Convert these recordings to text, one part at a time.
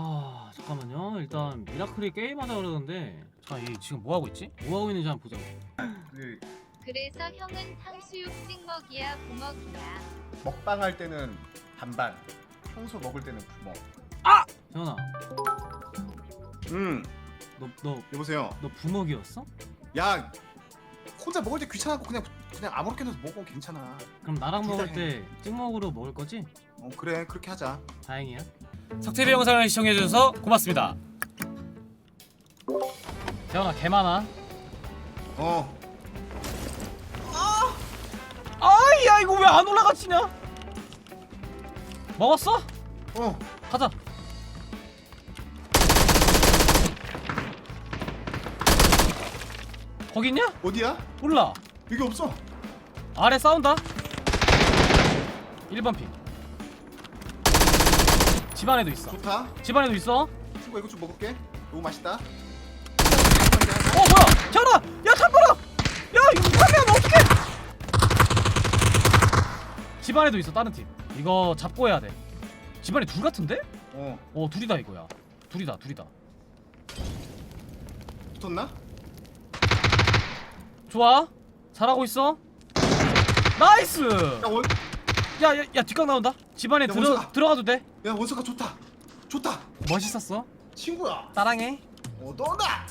아 잠깐만요 일단 미라클이 게임하자 그러는데 자이 지금 뭐 하고 있지? 뭐 하고 있는지 한번 보자 그 그래서 형은 탕수육 찍먹이야 부먹이야. 먹방 할 때는 반반, 평소 먹을 때는 부먹. 재현아 음, 너 너, 여보세요. 너 부먹이었어? 야, 혼자 먹을 때 귀찮아고 그냥 그냥 아무렇게나 먹어 괜찮아. 그럼 나랑 먹을 때 찍먹으로 먹을 거지? 어 그래 그렇게 하자. 다행이야 석TV 영상을 시청해주셔서 고맙습니다. 재현아 개 많아 어, 아야 이거 왜 안 올라가지냐 먹었어? 어, 가자 거기 있냐? 어디야? 몰라 여기 없어. 아래 싸운다 1번 핑 집안에도 있어. 좋다. 집안에도 있어? 어 친구 이거 좀 먹을게. 너무 맛있다. 뭐야? 재현아 야 탑보라! 야 이거 파면 어떡해! 집안에도 있어 다른 팀. 이거 잡고 해야 돼. 집안에 둘 같은데? 어, 어 둘이다 이거야. 둘이다 둘이다. 붙었나? 좋아? 잘하고 있어? 나이스! 야 원, 야야야 뒷각 나온다. 집안에 야, 들어. 들어가도 돼 야 원석아 좋다. 좋다. 멋있었어 친구야. 따랑해 어 너다.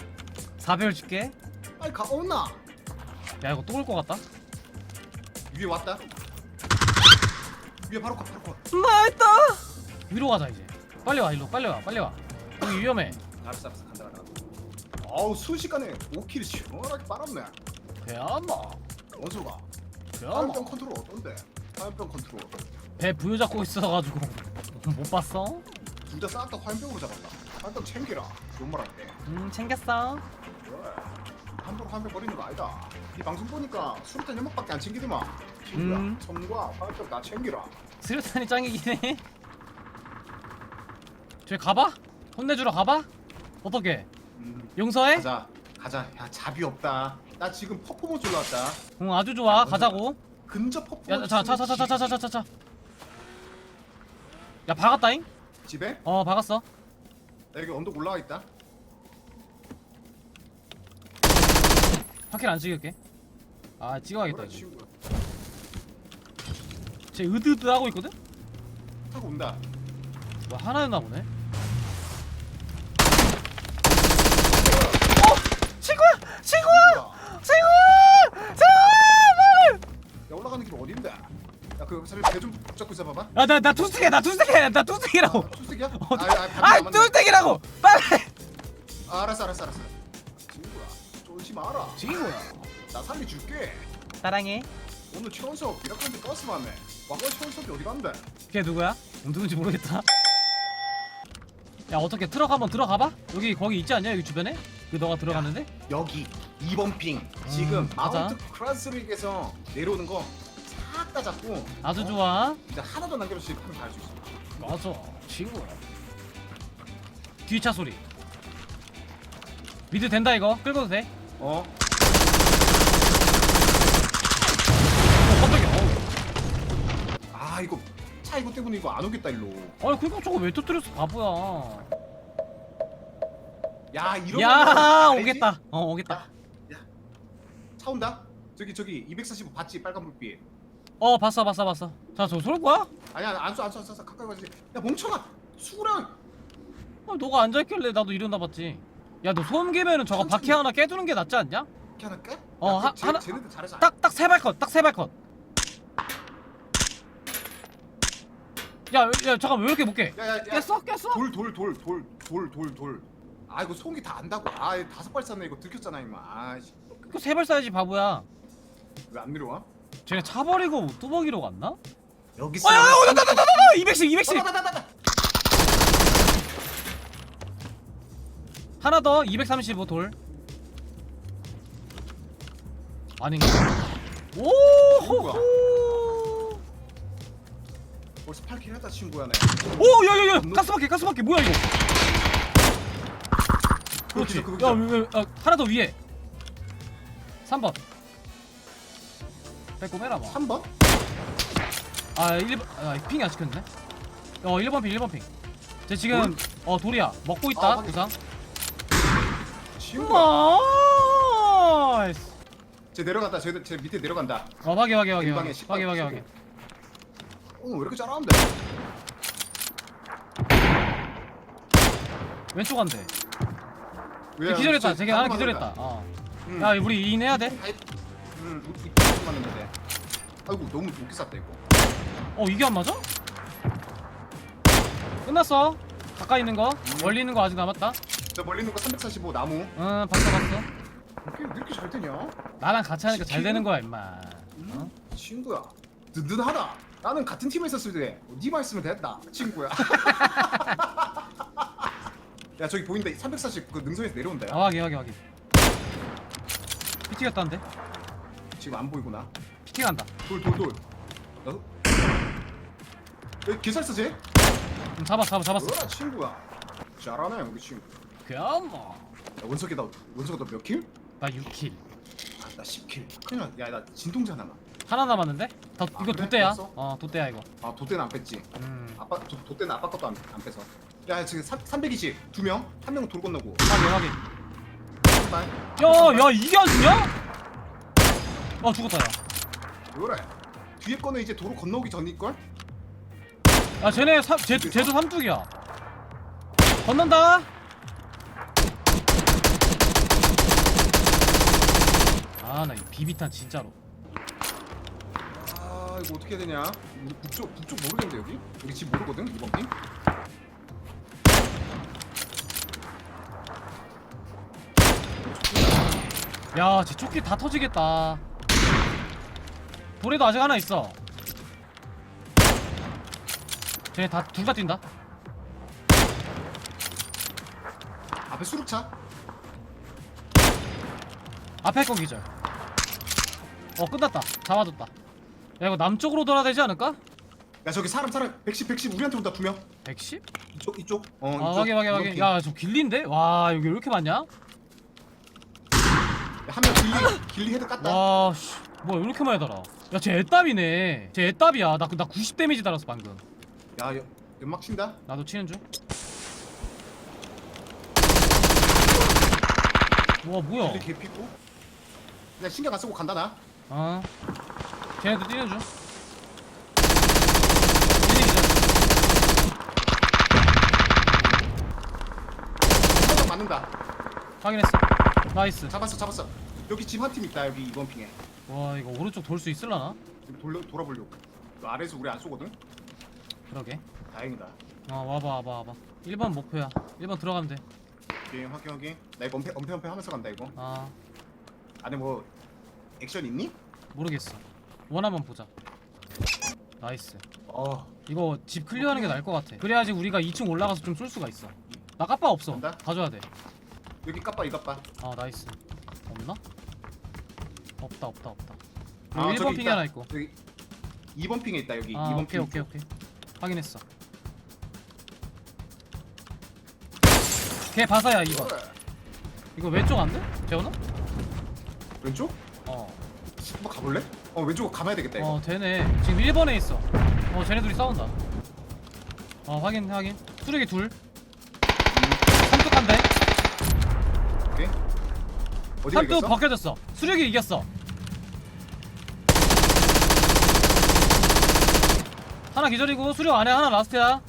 4배율 줄게 아이 가온나. 야 이거 또 올 것 같다 위에 왔다. 위에 바로 가 바로 가. 나있다 위로 가자 이제 빨리 와 일로 빨리 와 빨리 와 여기 위험해 알았어 알았어 간다 간다. 아우 순식간에 5킬 시원하게 빨았네. 배아마 원석아. 화염병 컨트롤 어떤데? 화염병 컨트롤. 배 부여잡고 있어가지고 못 봤어? 둘 다 싹다 화염병으로 잡았다. 화염병 챙기라. 할게. 음 챙겼어 그래. 함부로 화염병 버리는 거 아니다. 이 방송 보니까 수류탄 연막밖에 안 챙기더만. 친구야. 음. 선과 화염병 다 챙기라. 수류탄이 짱이긴 해 저기 가봐? 혼내주러 가봐? 어떻게 음. 용서해? 가자. 가자. 야 잡이 없다. 나 지금 퍼포먼스 올라왔다. 응 아주 좋아 가자고 근접 퍼포먼스. 야자자자자자자자자 야 박았다잉? 집에? 어 박았어 나 여기 언덕 올라와 있다. 파킬 안 찍을게 아 찍어야겠다. 쟤 으드으드 하고 있거든? 타고 온다. 뭐 하나였나 보네 친구야! 친구야! 친구야! 친구야! 야 올라가는 길 어딘데? 야그 배좀 붙잡고 있어봐봐. 야 나 나 투스택이야 나 투스택이야 나 투스택이라고 아, 투스틱이야? 어, 아, 아, 아, 아. 투스택이라고 빨리 아, 알았어 알았어 알았어. 친구야 쫄지 마라. 친구야 나 살려줄게. 사랑해 오늘 최원석 비락한테 왔네. 과거 최원석이 어디 간대? 걔 누구야? 누군지 모르겠다 야 어떻게 트럭 한번 들어가봐? 여기 거기 있지 않냐 여기 주변에? 그 너가 들어갔는데? 여기 2번 핑. 지금 음, 맞아. 마운트 크라스릭에서 내려오는 거 싹다 잡고 아주 어? 좋아 이제 하나도 남겨놓지 하면 다할 수 있어. 맞아 친구야 뒤차 소리 미드 된다 이거 끌고도 돼? 어? 어 깜짝이야 어우. 아 이거 차 이거 때문에 이거 안 오겠다 일로. 아니 그니까 저거 왜 터뜨렸어 바보야 야 이런 야 거는 알지? 오겠다 어 오겠다 차 온다. 저기 저기 245 봤지 빨간 불빛. 어 봤어 봤어 봤어 자저 쏠 거야? 아니야 안쏘 안쏘 안쏘 가까이 가지 야 멍청아 수구랑 아, 너가 앉아있길래 나도 이러나 봤지 야 너 소음 개면은 저거 천천히. 바퀴 하나 깨두는 게 낫지 않냐? 이렇게 하나 깨? 어, 야, 하- 쟤, 하나- 쟤네들 잘해 딱딱 세 발컷 딱 세 발컷 야, 야 잠깐 왜 이렇게 못 깨? 야야 깼어? 깼어? 돌돌돌돌돌돌돌 아 이거 소음기 다 안다고 아 다섯 발 쐈네 이거 들켰잖아 임마 아이씨 그 세 발 쏴야지 바보야 왜안 내려와? 쟤네 차 버리고 뚜벅이로 갔나? 여기 어야 오다 다다다다 210 210 다다다다다 하나 더 235돌 아닌가? 오호호 벌써 8킬 했다 친구야 내 오 야야야 가스바퀴 가스바퀴 뭐야 이거 그렇지 야 아, 하나 더 위에 3번 빼고 빼라 봐 3번? 아 1번 아 핑이 안 찍혔네 어 1번 핑 1번 핑 쟤 지금 어 돌이야 먹고 있다 아, 확인. 부상. 나이스 쟤 내려간다. 쟤, 쟤 밑에 내려간다. 어 확인 확인 확인 금방에 확인 십방 확인 확인 치고. 확인 오늘 왜 이렇게 잘하는데? 왼쪽 한대 왜? 기절했다 쟤 하나 기절했다. 어. 응. 야 우리 인 해야 돼? 아이, 응, 이이 맞는데. 아이고 너무 높게 쐈다 이거. 어 이게 안 맞아? 끝났어 가까이 있는 거 음. 멀리 있는 거 아직 남았다 저 멀리 있는 거 345 나무. 응 봤어 봤어 이렇게 왜 이렇게 잘 되냐? 나랑 같이 하니까 잘 되는 거야 임마 어? 응? 친구야. 든든하다. 나는 같은 팀에 있었을 때 니만 있으면 됐다. 친구야. 야 저기 보인다. 340 그 능선에서 내려온다. 아 확인 확인 확인 피튀겼다는데? 지금 안 보이구나. 피팅한다 돌 돌 돌. 어? 왜 개살서 쟤? 응, 잡았어 잡았어 잡았어 뭐야 친구야. 잘하네 우리 친구. 그럼 야, 원석이 나 원석이 너몇 킬? 6킬 아, 나 10킬. 큰일 났. 야 나 진동자 하나만. 하나 남았는데? 더, 아, 이거 그래? 돛대야 됐어? 어 돛대야 이거 아 돛대는 안 뺐지. 음 아빠 도, 돛대는 아빠 것도 안, 안 빼서. 야 지금 3, 320. 두 명. 한 명은 돌 건너고. 확인 확인 한 야야 이게 안 죽냐? 어 죽었다 그래. 뒤에 거는 이제 도로 건너오기 전일 걸? 야야 쟤네 삼, 쟤, 쟤도 삼뚝이야 건넌다 아나 이 비비탄 진짜로 아 이거 어떻게 해야 되냐? 우리 북쪽 북쪽 모르겠는데 여기? 여기 집 모르거든 이번 팀. 야쟤 조끼 다 터지겠다 돌에도 아직 하나 있어 쟤네 다둘 다 뛴다 앞에 수륙차. 앞에 거 기절 어 끝났다 잡아줬다 야 이거 남쪽으로 돌아야 되지 않을까? 야 저기 사람 사람 110 110 우리한테 온다 두 명. 110? 이쪽 이쪽. 어 아 이쪽. 확인 확인 확인 팀. 야저 길리인데? 와 여기 왜 이렇게 많냐? 한명 길리 길리 헤드 깠다. 와씨 뭐야 왜 이렇게 많이 달아 야쟤 애답이네 쟤 애답이야 나, 그- 나90 데미지 달았어 방금 야 연, 연막 친다. 나도 치는 중와 뭐야 길리 개피고. 그냥 신경 안 쓰고 간다 나. 어 걔네도 뛰는 중 한명 맞는다. 확인했어 나이스 잡았어 잡았어. 여기 집 한 팀 있다 여기 이번 핑에. 와 이거 오른쪽 돌 수 있을라나? 지금 돌려 돌아보려고. 그 아래에서 우리 안 쏘거든. 그러게 다행이다. 어 와봐 와봐 와봐 1번 목표야 1번 들어가면 오케이 확인 확인. 나 이거 엄폐 엄폐 엄폐 하면서 간다 이거. 아, 안에 뭐 액션 있니? 모르겠어 원하면 보자 나이스 어. 이거 집 클리어하는 게 나을 것 같아 그래야지 우리가 2층 올라가서 좀 쏠 수가 있어 나 까빠 없어 간다? 가져야 돼아 여기 까빠 이 까빠. 나이스 없나? 없다 없다 없다 아, 여기 1번 저기 핑이 있다. 하나 있고 여기 2번 핑에 있다 여기. 아 2번 오케이 핑. 오케이 오케이 확인했어 걔 바사야 2번 그래. 이거 왼쪽 안 돼? 재원아? 왼쪽? 어 한번 가볼래? 어 왼쪽 가봐야 되겠다 이거. 어 되네 지금 1번에 있어 어 쟤네 둘이 싸운다 어 확인 확인 수력이 둘 삼뚝 한대 오케이. 어디가 이겼어? 벗겨졌어 수력이 이겼어 하나 기절이고 수력 안에 하나 라스트야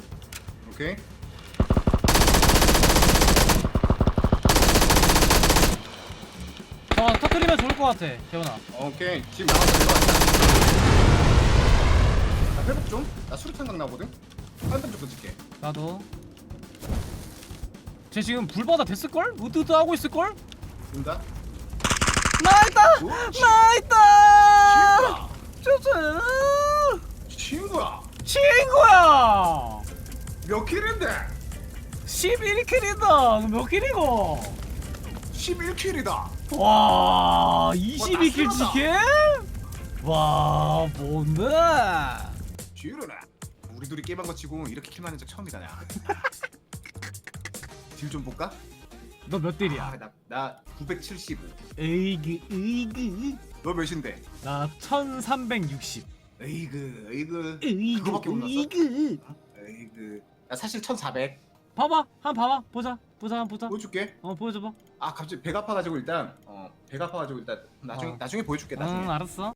오케이. 저 터트리면 좋을 것 같아 재원아 오케이. 지금 나와서 내려왔다. 나 회복 좀. 나 수류탄 각 나오거든. 한번 좀 던질게. 나도 쟤 지금 불바다 됐을걸? 으드으드 하고 있을걸? 된다. 나있다! 오, 나있다! 쪼쪼 친구야. 친구야! 몇 킬인데? 11킬이다 몇 킬이고? 11킬이다. 와 22킬 와, 치킨? 와 뭔데? 지르네. 우리 둘이 게임한 거 치고 이렇게 킬 맞는 적 처음이다 야. 딜 좀 볼까? 너 몇 딜이야? 아 나 나 975. 에이그 에이그 너 몇인데? 나 1360. 에이그 에이그 못 났어? 에이그 에이그 나 사실 1400 봐봐 한 번 봐봐 보자 보자 한 번 보자 보여줄게. 어 보여줘봐 아 갑자기 배가 아파가지고 일단 어 배가 아파가지고 일단 나중에 어. 나중에 보여줄게 나중에. 응 알았어